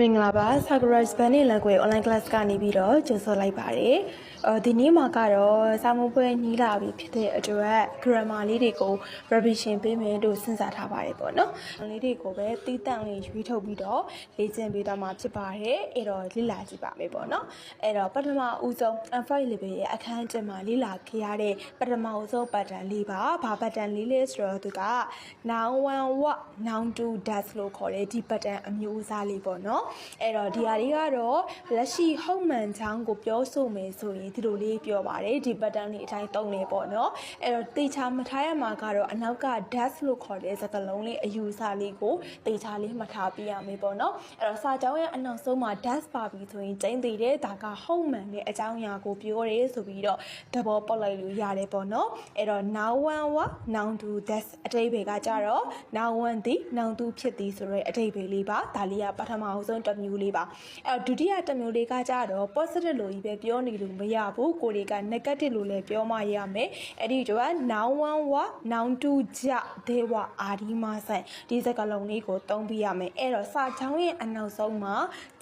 မင်္ဂလာပါ Sakura Spanish Language Online Class ကနေပြီးတော့ကြိုဆိုလိုက်ပါတယ်။အော်ဒီနေ့မှာကတော့စာမပွဲညီးလာပြီဖြစ်တဲ့အတွက် grammar လေးတွေကို revision ပေးမယ်လို့စဉ်းစားထားပါတယ်ပေါ့နော်။အဲ့လေးတွေကိုပဲတီးတန့်လေးရွေးထုတ်ပြီးတော့လေ့ကျင့်ပေးသွားမှာဖြစ်ပါတယ်။အဲ့တော့လေ့လာကြည့်ပါမယ်ပေါ့နော်။အဲ့တော့ပထမဦးဆုံး Android level ရဲ့အခန်းကျမှာလေ့လာခဲ့ရတဲ့ပထမဦးဆုံး pattern လေးပါ။ဘာ pattern လေးလဲဆိုတော့သူက noun one what noun two does လို့ခေါ်တဲ့ဒီ pattern အမျိုးအစားလေးပေါ့နော်။အဲ့တော့ဒီဟာလေးကတော့လက်ရှိဟုတ်မှန်ချောင်းကိုပြောဆိုမယ်ဆိုရင်ဒီလိုလေးပြောပါတယ်ဒီ pattern လေးအတိုင်းသုံးနေပေါ့နော်။အဲ့တော့တေချာမထားရမှာကတော့အနောက်က does လို့ခေါ်တဲ့စကားလုံးလေးအယူအဆလေးကိုတေချာလေးမှတ်ထားပြရမယ်ပေါ့နော်။အဲ့တော့စာကြောင်းရဲ့အနောက်ဆုံးမှာ does ပါပြီဆိုရင်ကျင်းသေးတယ်ဒါကဟုတ်မှန်တဲ့အကြောင်းအရာကိုပြောရဲဆိုပြီးတော့သဘောပေါက်လိုက်လို့ရတယ်ပေါ့နော်။အဲ့တော့ noun one ဝ noun two does အတိတ်ဘေကကြတော့ noun one သည် noun two ဖြစ်သည်ဆိုရဲအတိတ်ဘေလေးပါဒါလေးကပထမအဆုံးတစ်မျိုးလေးပါအဲ့တော့ဒုတိယတစ်မျိုးလေးကကြတော့ positive လို့ကြီးပဲပြောနေလို့မရဘူးကိုတွေက negative လို့လည်းပြောမှရမယ်အဲ့ဒီတော့ noun one ဝ noun two ကြဒေဝအာဒီမဆိုင်ဒီစကားလုံးလေးကိုသုံးပြရမယ်အဲ့တော့စာချောင်းရဲ့အနောက်ဆုံးမှာ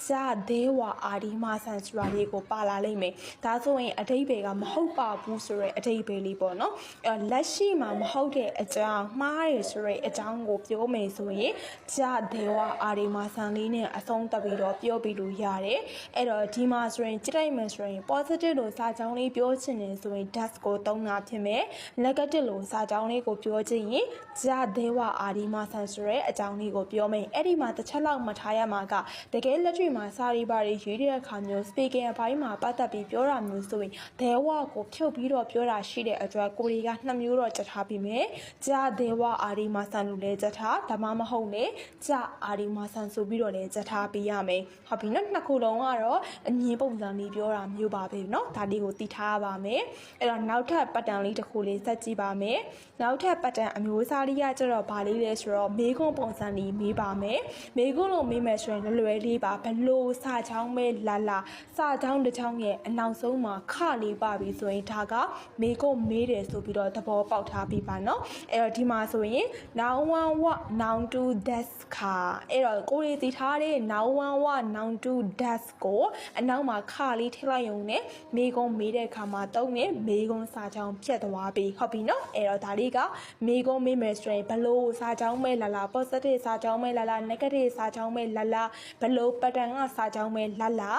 ကြဒေဝအာဒီမဆိုင်ဆိုတာလေးကိုပါလာလိမ့်မယ်ဒါဆိုရင်အတိတ်ဘေကမဟုတ်ပါဘူးဆိုရဲအတိတ်ဘေလေးပေါ့နော်အဲ့တော့လက်ရှိမှာမဟုတ်တဲ့အကြောင်းမှားရဆိုရဲအကြောင်းကိုပြောမယ်ဆိုရင်ကြဒေဝအာဒီမဆန်လေးနဲ့အဆုံးတက်ပြီးတော့ပြောပြီးလို့ရတယ်အဲ့တော့ဒီမှာဆိုရင်ကြည့်လိုက်မယ်ဆိုရင် positive လို့စာကြောင်းလေးပြောချင်တယ်ဆိုရင် does ကိုသုံးတာဖြစ်မယ် negative လို့စာကြောင်းလေးကိုပြောချင်ရင်ကြဒေဝအာဒီမဆန်ဆိုရဲအကြောင်းလေးကိုပြောမယ်အဲ့ဒီမှာတစ်ချက်လောက်မှထားရမှာကတကယ်လက်တွေ့မှာစာရီပါတွေရေးတဲ့အခါမျိုး speaking အပိုင်းမှာပတ်သက်ပြီးပြောတာမျိုးဆိုရင်ဒေဝကိုဖြုတ်ပြီးတော့ပြောတာရှိတဲ့အတွက်ကိုရီကနှစ်မျိုးတော့ချက်ထားပြီးမယ်ကြဒေဝအာဒီမဆန်လို့လည်းချက်ထားဒါမှမဟုတ်လေကြအာဒီမဆန်ဆိုပြီးတော့လည်းချက်ထားပေးရမယ်။ဟုတ်ပြီနော်နှစ်ခုလုံးကတော့အငင်းပုံစံလေးပြောတာမျိုးပါပဲနော်။ဒါလေးကိုသိထားရပါမယ်။အဲ့တော့နောက်ထပ် pattern လေးတစ်ခုလေးဆက်ကြည့်ပါမယ်။နောက်ထပ် pattern အမျိုးအစားလေးကကျတော့ဗာလေးလဲဆိုတော့မေးခွန်းပုံစံလေးမေးပါမယ်။မေးခွန်းလို့မေးမယ်ဆိုရင်လွယ်လွယ်လေးပါဘလို့စာချောင်းပဲလာလာစာချောင်းတစ်ချောင်းရဲ့အနောက်ဆုံးမှာခလေးပါပြီဆိုရင်ဒါကမေးခွန်းမေးတယ်ဆိုပြီးတော့သဘောပေါက်ထားပြီပါနော်။အဲ့တော့ဒီမှာဆိုရင် noun 1 what noun 2 that's ခါအဲ့တော့ကိုယ်ရေးသိထားတဲ့ noun ဝမ်ဝနောင်တူ dash ကိုအနောက်မှာခါလေးထည့်လိုက်ရုံနဲ့မေကုံမေးတဲ့အခါမှာတုံးနဲ့မေကုံစာချောင်းဖြတ်သွားပြီဟုတ်ပြီနော်အဲ့တော့ဒါလေးကမေကုံမေးမယ်ဆိုရင်ဘလို့စာချောင်းမဲလာလာ positive စာချောင်းမဲလာလာ negative စာချောင်းမဲလာလာဘလို့ pattern ကစာချောင်းမဲလာလာ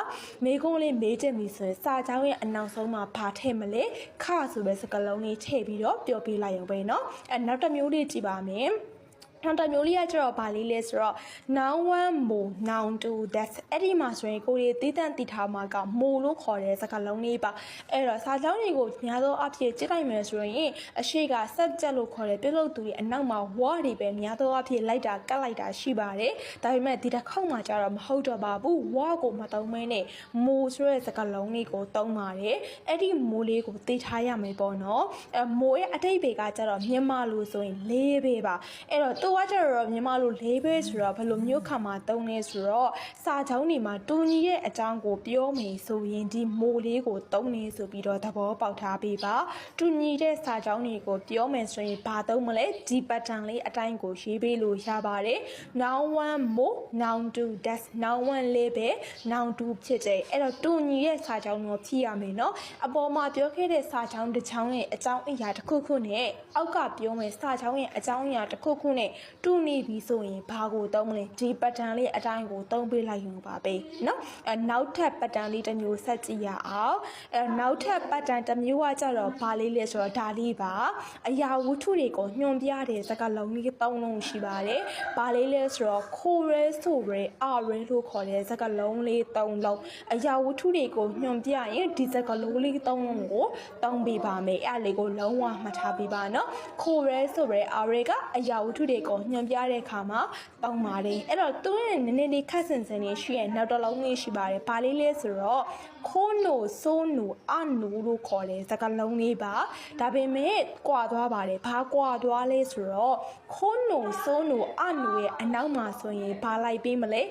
မေကုံလေးမေးချင်ပြီဆိုရင်စာချောင်းရဲ့အနောက်ဆုံးမှာဘာထည့်မလဲခါဆိုပဲစကလုံးလေးထည့်ပြီးတော့ပြောပြလိုက်ရုံပဲနော်အဲ့နောက်တစ်မျိုးလေးကြည့်ပါမယ် နောက်တစ်မျိုးလေးကကျတော့ဗာလေးလဲဆိုတော့ noun one mo noun two that's အဲ့ဒီမှာဆိုရင်ကိုရီသေးတန့်တီထားမှာက mo လို့ခေါ်တဲ့စကားလုံးလေးပါအဲ့တော့စာကြောင်းတွေကိုများသောအားဖြင့်ကြည့်လိုက်မယ်ဆိုရင်အရှိက subject လို့ခေါ်တဲ့ပြုလုပ်သူတွေအနောက်မှာ word တွေပဲများသောအားဖြင့်လိုက်တာကတ်လိုက်တာရှိပါတယ်ဒါပေမဲ့ဒီတစ်ခေါက်မှာကျတော့မဟုတ်တော့ပါဘူး word ကိုမသုံးမဲနဲ့ mo ဆိုတဲ့စကားလုံးလေးကိုသုံးပါတယ်အဲ့ဒီ mo လေးကိုသိထားရမယ်ပေါ့နော်အဲ mo ရဲ့အတိတ်ဘေကကျတော့မြန်မာလို့ဆိုရင်လေးပဲပါအဲ့တော့သူကကျတော့မြန်မာလို့လေးပဲဆိုတော့ဘယ်လိုမျိုးခါမှာသုံးလဲဆိုတော့စာချောင်းတွေမှာတူညီရဲ့အကြောင်းကိုပြောမယ်ဆိုရင်ဒီမိုလေးကိုသုံးနေဆိုပြီးတော့သဘောပေါက်ထားပေးပါတူညီတဲ့စာချောင်းတွေကိုပြောမယ်ဆိုရင်ဘာသုံးမလဲဒီ pattern လေးအတိုင်းကိုရေးပေးလို့ရပါတယ် noun one mo noun two that's noun one လေးပဲ noun two ဖြစ်တယ်အဲ့တော့တူညီရဲ့စာချောင်းကိုဖြည့်ရမယ်နော်အပေါ်မှာပြောခဲ့တဲ့စာချောင်းတစ်ချောင်းရဲ့အကြောင်းအရာတစ်ခုခုနဲ့အောက်ကပြောမယ်စာချောင်းရဲ့အကြောင်းအရာတစ်ခုခုနဲ့တူနေပြီဆိုရင်ဘာကိုသုံးမလဲဒီ pattern လေးအတိုင်းကိုသုံးပေးလိုက်ရုံပါပဲเนาะအဲနောက်ထပ် pattern လေးတစ်မျိုးဆက်ကြည့်ရအောင်အဲနောက်ထပ် pattern တစ်မျိုးကကြတော့ဘာလေးလဲဆိုတော့ဒါလေးပါအရာဝတ္ထုတွေကိုညွှန်ပြတဲ့စကားလုံးလေးသုံးလုံးရှိပါတယ်ဘာလေးလဲဆိုတော့ခိုရဲဆိုရဲအရဲလို့ခေါ်တဲ့စကားလုံးလေးသုံးလုံးအရာဝတ္ထုတွေကိုညွှန်ပြရင်ဒီစကားလုံးလေးသုံးလုံးကိုသုံးပေးပါမယ်အဲ့လေးကိုလုံးဝမှတ်ထားပေးပါเนาะခိုရဲဆိုရဲအရဲကအရာဝတ္ထုတွေကို ုညွှန်ပြတဲ့အခါမှာတောင်းပါတယ်အဲ့တော့သူရဲ့နည်းနည်းလေးခက်ဆင်ဆင်လေးရှိရဲ့နောက်တစ်လုံးလေးရှိပါတယ်ဘာလေးလဲဆိုတော့ခိုးနိုဆိုးနိုအနိုလို့ခေါ်တယ်စကားလုံးလေးပါဒါပေမဲ့ကွာသွားပါတယ်ဘာကွာသွားလဲဆိုတော့ခိုးနိုဆိုးနိုအနိုရဲ့အနောက်မှာဆိုရင်ဘာလိုက်ပေးမလဲ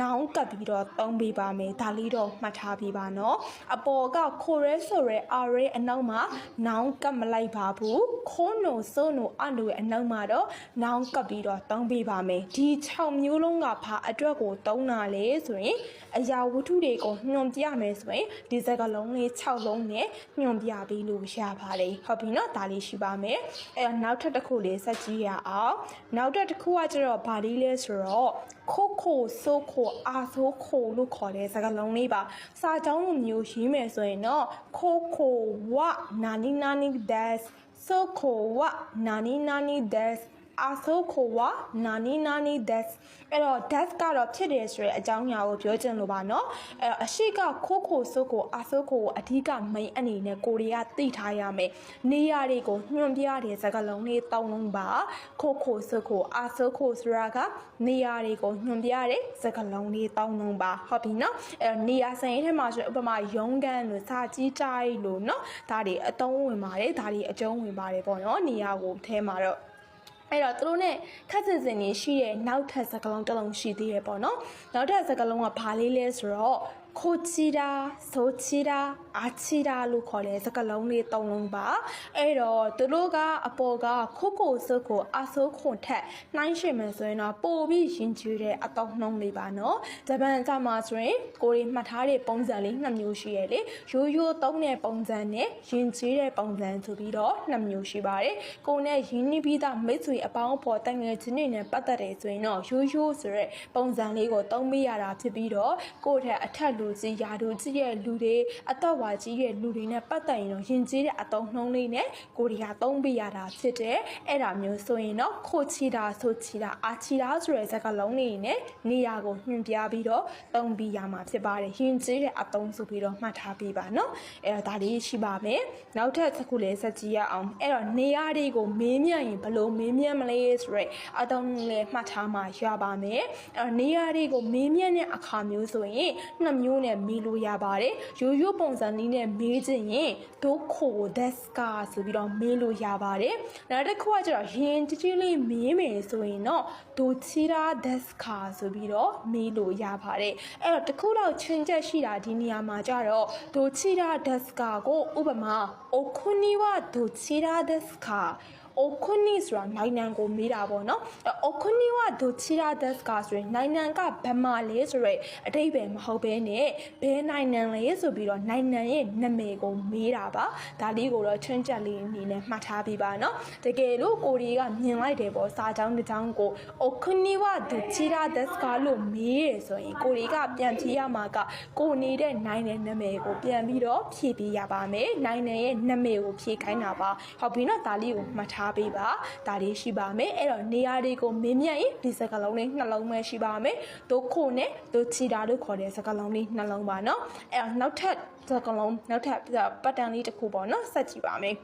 နောင်ကပ်ပြီးတော့သုံးပေးပါမယ်ဒါလေးတော့မှတ်ထားပေးပါနော်အပေါ်ကခိုရဲဆိုရဲအာရဲအနောက်မှာနောင်ကပ်မလိုက်ပါဘူးခိုးနိုဆိုးနိုအနိုရဲ့အနောက်မှာတော့နောင်ကပ်ပြီးတော့သုံးပေးပါမယ်ဒီ6မျိုးလုံးကဘာအတွက်ကိုသုံးတာလဲဆိုရင်အရာဝတ္ထုတွေကိုညွှန်ပြမယ်ဆိုရင်ဒီစကားလုံးလေး6လုံးနဲ့ညွှန်ပြပေးလို့ရပါတယ်ဟုတ်ပြီနော်ဒါလေးရှိပါမယ်အဲတော့နောက်ထပ်တစ်ခုလေးဆက်ကြည့်ရအောင်နောက်ထပ်တစ်ခုကကျတော့ဘာလေးလဲဆိုတော့ခိုးခိုဆိုးခိုအာဆိုးခိုလို့ခေါ်တဲ့စကားလုံးလေးပါစာကြောင်းလိုမျိုးရေးမယ်ဆိုရင်တော့ခိုးခိုဝနာနီနာနီဒက်ဆိုခိုဝနာနီနာနီဒက် အာဆိုခိုဝါနာနီနာနီဒက်စ်အဲ့တော့ death ကတော့ဖြစ်တယ်ဆိုတဲ့အကြောင်းအရာကိုပြောချင်လို့ပါနော်အဲ့တော့အရှိကခိုးခိုဆိုကိုအာဆိုခိုကိုအဓိက main အနေနဲ့ကိုရီးယားသိထားရမယ်နေရာတွေကိုညွှန်ပြတဲ့စကားလုံးလေးတောင်းလုံးပါခိုးခိုဆိုကိုအာဆိုခိုဆိုတာကနေရာတွေကိုညွှန်ပြတဲ့စကားလုံးလေးတောင်းလုံးပါဟုတ်ပြီနော်အဲ့တော့နေရာဆိုင်ထဲမှာဆိုဥပမာရုံးကန်လို့စာကြီးတိုင်းလို့နော်ဒါတွေအတုံးဝင်ပါတယ်ဒါတွေအကျုံးဝင်ပါတယ်ပေါ့နော်နေရာကိုအဲထဲမှာတော့ အဲ့တော့သူတို့ ਨੇ ခက်စင်စင်နေရှိရဲ့နောက်ထပ်စကလုံးတစ်လုံးရှိသေးတယ်ပေါ့နော်နောက်ထပ်စကလုံးကဘာလေးလဲဆိုတော့ ခိုချီတာဆိုချီတာအာချီတာလို့ခေါ်တဲ့စကလုံးလေးသုံးလုံးပါအဲ့တော့သူတို့ကအပေါ်ကခိုကိုစုကိုအဆိုးခွန်ထက်နှိုင်းရှင်မယ်ဆိုရင်တော့ပိုပြီးရင်ကျူးတဲ့အတော့နှုံးလေးပါနော်ဂျပန်ကမှာဆိုရင်ကိုရီမှတ်ထားတဲ့ပုံစံလေးနှစ်မျိုးရှိရလေရိုးရိုးသုံးတဲ့ပုံစံနဲ့ရင်ကျူးတဲ့ပုံစံဆိုပြီးတော့နှစ်မျိုးရှိပါတယ်ကိုနဲ့ရင်းနှီးပြီးသားမိတ်ဆွေအပေါင်းအဖော်တန်ငယ်ချင်းတွေနဲ့ပတ်သက်တယ်ဆိုရင်တော့ရိုးရိုးဆိုတဲ့ပုံစံလေးကိုသုံးပေးရတာဖြစ်ပြီးတော့ကိုယ့်ထက်အထက်လူကြီးယာတို့ကြီးရဲ့လူတွေအသက်ဝါကြီးရဲ့လူတွေနဲ့ပတ်သက်ရင်တော့ယဉ်ကျေးတဲ့အတုံးနှုံးလေးနဲ့ကိုရီးယားသုံးပေးရတာဖြစ်တယ်အဲ့ဒါမျိုးဆိုရင်တော့ခိုချီတာဆိုချီတာအာချီတာဆိုတဲ့စကားလုံးလေးနဲ့နေရာကိုညွှန်ပြပြီးတော့သုံးပြီးရမှာဖြစ်ပါတယ်ယဉ်ကျေးတဲ့အတုံးဆိုပြီးတော့မှတ်ထားပေးပါနော်အဲ့တော့ဒါလေးရှိပါမယ်နောက်ထပ်တစ်ခုလေးဆက်ကြည့်ရအောင်အဲ့တော့နေရာတွေကိုမေးမြန်းရင်ဘယ်လိုမေးမြန်းမလဲဆိုရက်အတုံးလေးမှတ်ထားမှရပါမယ်အဲ့တော့နေရာတွေကိုမေးမြန်းတဲ့အခါမျိုးဆိုရင်နှစ်မျိုးနဲ့မေးလို့ရပါတယ်ရိုးရိုးပုံစံနည်းနဲ့မေးခြင်းရင်ဒိုခိုဒက်စကာဆိုပြီးတော့မေးလို့ရပါတယ်နောက်တစ်ခုကကျတော့ရင်ကြီးကြီးလေးမေးမယ်ဆိုရင်တော့ဒိုချီရာဒက်စကာဆိုပြီးတော့မေးလို့ရပါတယ်အဲ့တော့တစ်ခုတော့ချင်းချက်ရှိတာဒီနေရာမှာကျတော့ဒိုချီရာဒက်စကာကိုဥပမာအိုခုနီဝဒိုချီရာဒက်စကာ အိုခွနီဆိုတာနိုင်ငံကိုမေးတာပေါ့နော်အိုခွနီဝဒိုချီရာဒက်စကာဆိုရင်နိုင်ငံကဘယ်မှာလဲဆိုရဲအတိတ်ပဲမဟုတ်ဘဲနဲ့ဘယ်နိုင်ငံလဲဆိုပြီးတော့နိုင်ငံရဲ့နာမည်ကိုမေးတာပါဒါလေးကိုတော့ချွန်းချက်လေးအနေနဲ့မှတ်ထားပြီးပါနော်တကယ်လို့ကိုရီးကမြင်လိုက်တယ်ပေါ့စာကြောင်းတစ်ကြောင်းကိုအိုခွနီဝဒိုချီရာဒက်စကာလို့မေးရဆိုရင်ကိုရီးကပြန်ဖြေရမှာကကိုနေတဲ့နိုင်ငံနာမည်ကိုပြန်ပြီးတော့ဖြည့်ပေးရပါမယ်နိုင်ငံရဲ့နာမည်ကိုဖြည့်ခိုင်းတာပါဟုတ်ပြီနော်ဒါလေးကိုမှတ်ထားပေးပါဒါလေးရှိပါမယ်အဲ့တော့နေရာတွေကိုမင်းမြတ်ရင်ဒီစကားလုံးလေးနှလုံးပဲရှိပါမယ်ဒိုခိုနဲ့ဒိုချီတာလို့ခေါ်တဲ့စကားလုံးလေးနှလုံးပါနော်အဲ့တော့နောက်ထပ်စကားလုံးနောက်ထပ်ပတ်တန်လေးတစ်ခုပေါ့နော်ဆက်ကြည့်ပါမယ်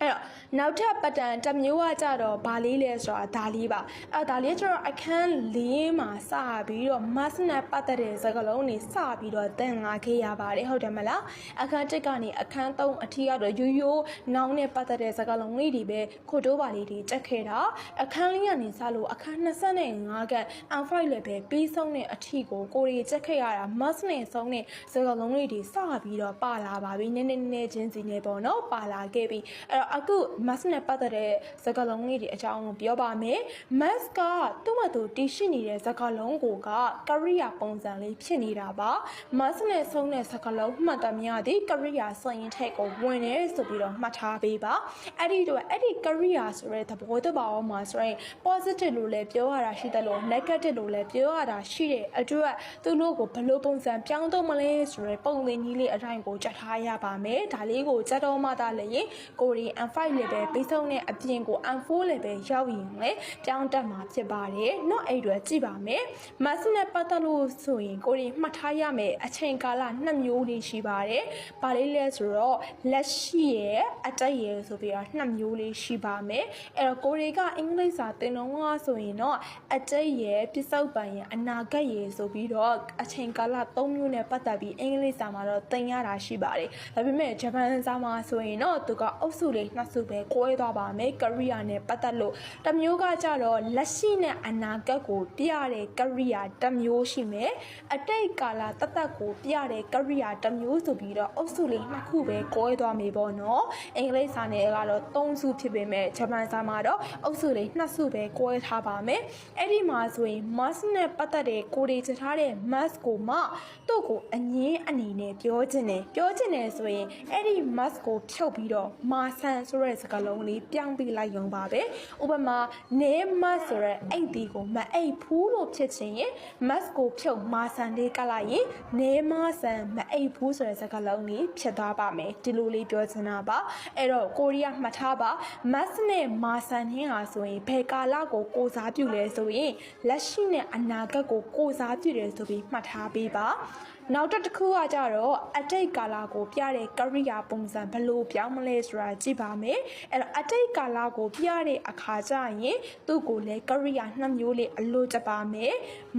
အဲ့တော့နောက်ထပ်ပတန်တစ်မျိုးကကြတော့ဘာလေးလဲဆိုတာဒါလေးပါအဲ့ဒါလေးကျတော့အခန်း၄မှာစပြီးတော့ mass နဲ့ပတ်သက်တဲ့စကားလုံးတွေစပြီးတော့တန်လာခဲ့ရပါတယ်ဟုတ်တယ်မလားအခန်း၁ကနေအခန်း၃အထိကတော့ရိုးရိုးနောင်းနဲ့ပတ်သက်တဲ့စကားလုံးလေးတွေပဲခိုတိုးပါလေးတွေတက်ခဲ့တာအခန်းလေးကနေစလို့အခန်း25က M5 လည်းပဲပြီးဆုံးတဲ့အထိကိုကိုရီတက်ခဲ့ရတာ mass နဲ့ဆုံးတဲ့စကားလုံးလေးတွေစပြီးတော့ပါလာပါပြီနည်းနည်းနည်းချင်းစီနေပေါ့နော်ပါလာခဲ့ပြီအဲ့တော့အခု mask နဲ့ပတ်သက်တဲ့စကားလုံးလေးတွေအကြောင်းကိုပြောပါမယ် mask ကသူ့မသူတည်ရှိနေတဲ့စကားလုံးကိုကကရိယာပုံစံလေးဖြစ်နေတာပါ mask နဲ့ဆုံးတဲ့စကားလုံးမှတ်သမျှဒီကရိယာစရင်ထက်ကိုဝင်နေဆိုပြီးတော့မှတ်ထားပေးပါအဲ့ဒီတော့အဲ့ဒီကရိယာဆိုတဲ့သဘောတဘာဝမှာဆိုရင် positive လို့လည်းပြောရတာရှိတယ်လို့ negative လို့လည်းပြောရတာရှိတဲ့အတွက်သူတို့ကိုဘယ်လိုပုံစံပြောင်းတော့မလဲဆိုတဲ့ပုံသင်ကြီးလေးအတိုင်းကိုကြက်ထားရပါမယ်ဒါလေးကိုကြက်တော့မှသာလည်းကိုရီ M5 level ဘေးဆုံးနဲ့အပြင်ကို M4 level ရောက်ရင်လည်းပြောင်းတက်မှာဖြစ်ပါတယ်။နောက်အဲ့တွေကြည့်ပါမယ်။ mass နဲ့ပတ်သက်လို့ဆိုရင်ကိုရီမှတ်ထားရမယ်အချိန်ကာလနှစ်မျိုးလေးရှိပါတယ်။ဘာလေးလဲဆိုတော့လက်ရှိရဲ့အတက်ရဲ့ဆိုပြီးတော့နှစ်မျိုးလေးရှိပါမယ်။အဲ့တော့ကိုရီကအင်္ဂလိပ်စာသင်တော့ကဆိုရင်တော့အတက်ရဲ့ပြစ္ဆုတ်ပိုင်ရဲ့အနာဂတ်ရဲ့ဆိုပြီးတော့အချိန်ကာလ၃မျိုးနဲ့ပတ်သက်ပြီးအင်္ဂလိပ်စာမှာတော့သင်ရတာရှိပါတယ်။ဒါပေမဲ့ဂျပန်စာမှာဆိုရင်တော့သူကအုပ်စုလေးနှစ်စုပဲကိုယ်သွားပါမယ်ကရိယာနဲ့ပတ်သက်လို့တစ်မျိုးကကြတော့လက်ရှိနဲ့အနာဂတ်ကိုပြတဲ့ကရိယာတစ်မျိုးရှိမယ်အတိတ်ကာလတသက်ကိုပြတဲ့ကရိယာတစ်မျိုးဆိုပြီးတော့အုပ်စုလေးနှစ်ခုပဲကိုယ်သွားမေပေါ့နော်အင်္ဂလိပ်စာနဲ့ကတော့သုံးစုဖြစ်ပေမဲ့ဂျပန်စာမှာတော့အုပ်စုလေးနှစ်စုပဲကိုယ်ထားပါမယ်အဲ့ဒီမှာဆိုရင် mask နဲ့ပတ်သက်တဲ့ကိုယ်တွေချထားတဲ့ mask ကိုမှသူ့ကိုအငင်းအနေနဲ့ပြောခြင်းတယ်ပြောခြင်းတယ်ဆိုရင်အဲ့ဒီ mask ကိုဖြုတ်ပြီးတော့မာဆန်ဆိုတဲ့စကားလုံးလေးပြောင်းပြီးလိုက်ရုံပါပဲဥပမာနေ mask ဆိုတဲ့အိတ်ဒီကိုမအိတ်ဘူးလို့ဖြစ်ချင်ရင် mask ကိုဖြုတ်မာဆန်လေးကလိုက်ရင်နေမဆန်မအိတ်ဘူးဆိုတဲ့စကားလုံးလေးဖြစ်သွားပါမယ်ဒီလိုလေးပြောချင်တာပါအဲ့တော့ကိုရီးယားမှတ်ထားပါ mask နဲ့မာဆန်ဟင်းဟာဆိုရင်ဘယ်ကာလကိုကိုစားပြုလဲဆိုရင်လက်ရှိနဲ့အနာဂတ်ကိုကိုစားပြုတယ်ဆိုပြီးမှတ်ထားပေးပါနောက်တစ်ခုကကြတော့အတိတ်ကာလကိုပြတဲ့ကရိယာပုံစံဘယ်လိုပြောင်းမလဲဆိုတာကြည့်ပါမယ်အဲ့တော့အတိတ်ကာလကိုပြတဲ့အခါကျရင်သူ့ကိုလည်းကရိယာနှစ်မျိုးလေးအလို့ကြပါမယ်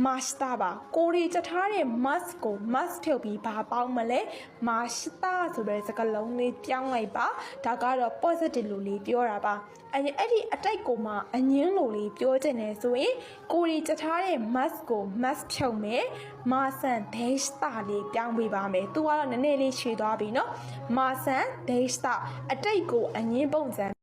master ပါကိုရီကြထားတဲ့ mask ကို mask ဖြုတ်ပြီးဘာပေါင်းမလဲ master ဆိုတဲ့စကားလုံးလေးပြောင်းလိုက်ပါဒါကတော့ positive လို့လေးပြောတာပါအဲ့ဒီအဲ့ဒီအတိတ်ကိုမှအငင်းလို့လေးပြောချင်တယ်ဆိုရင်ကိုရီကြထားတဲ့ mask ကို mask ဖြုတ်မယ် မာဆန်ဒိတ်တာလေးပြောင်းပေးပါမယ်သူကတော့နည်းနည်းလေးရွှေသွားပြီနော်မာဆန်ဒိတ်တာအတိတ်ကိုအငင်းပုံစံ